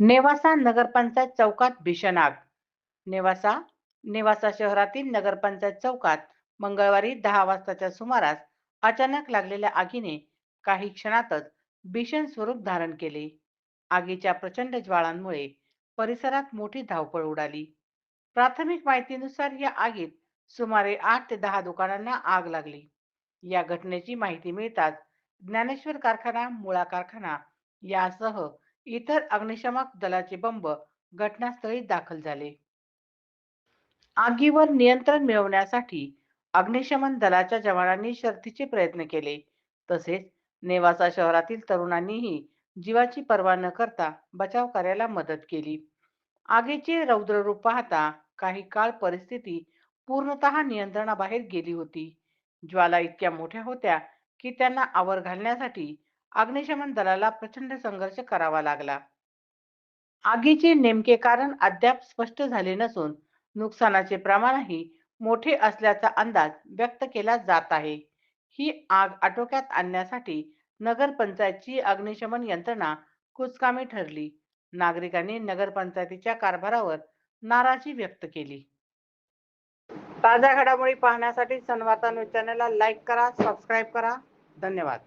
नेवासा नगरपंचायत चौकात भीषण आग. नेवासा नेवासा शहरातील नगरपंचायत चौकात मंगळवारी दहा वाजताच्या सुमारास अचानक लागलेल्या आगीने काही क्षणातच भीषण स्वरूप धारण केले. आगीच्या प्रचंड ज्वाळांमुळे परिसरात मोठी धावपळ उडाली. प्राथमिक माहितीनुसार या आगीत सुमारे आठ ते दहा दुकानांना आग लागली. या घटनेची माहिती मिळताच ज्ञानेश्वर कारखाना मुळा कारखाना यासह इतर अग्निशमक दलाचे बंब घटनास्थळी दाखल झाले. आगीवर नियंत्रण मिळवण्यासाठी अग्निशमन दलाच्या जवानांनी शर्थीचे प्रयत्न केले. तसेच नेवासा शहरातील तरुणांनीही जीवाची पर्वा न करता बचाव कार्याला मदत केली. आगीचे रौद्र रूप पाहता काही काळ परिस्थिती पूर्णतः नियंत्रणाबाहेर गेली होती. ज्वाला इतक्या मोठ्या होत्या की त्यांना आवर घालण्यासाठी अग्निशमन दलाला प्रचंड संघर्ष करावा लागला. आगीचे नेमके कारण अद्याप स्पष्ट झाले नसून नुकसानाचे प्रमाणही मोठे असल्याचा अंदाज व्यक्त केला जात आहे. ही आग आटोक्यात आणण्यासाठी नगरपंचायतची अग्निशमन यंत्रणा कुचकामी ठरली. नागरिकांनी नगरपंचायतीच्या कारभारावर नाराजी व्यक्त केली. ताज्या घडामोडी पाहण्यासाठी सनवार्ता न्यूज चॅनलला लाईक करा सबस्क्राईब करा. धन्यवाद.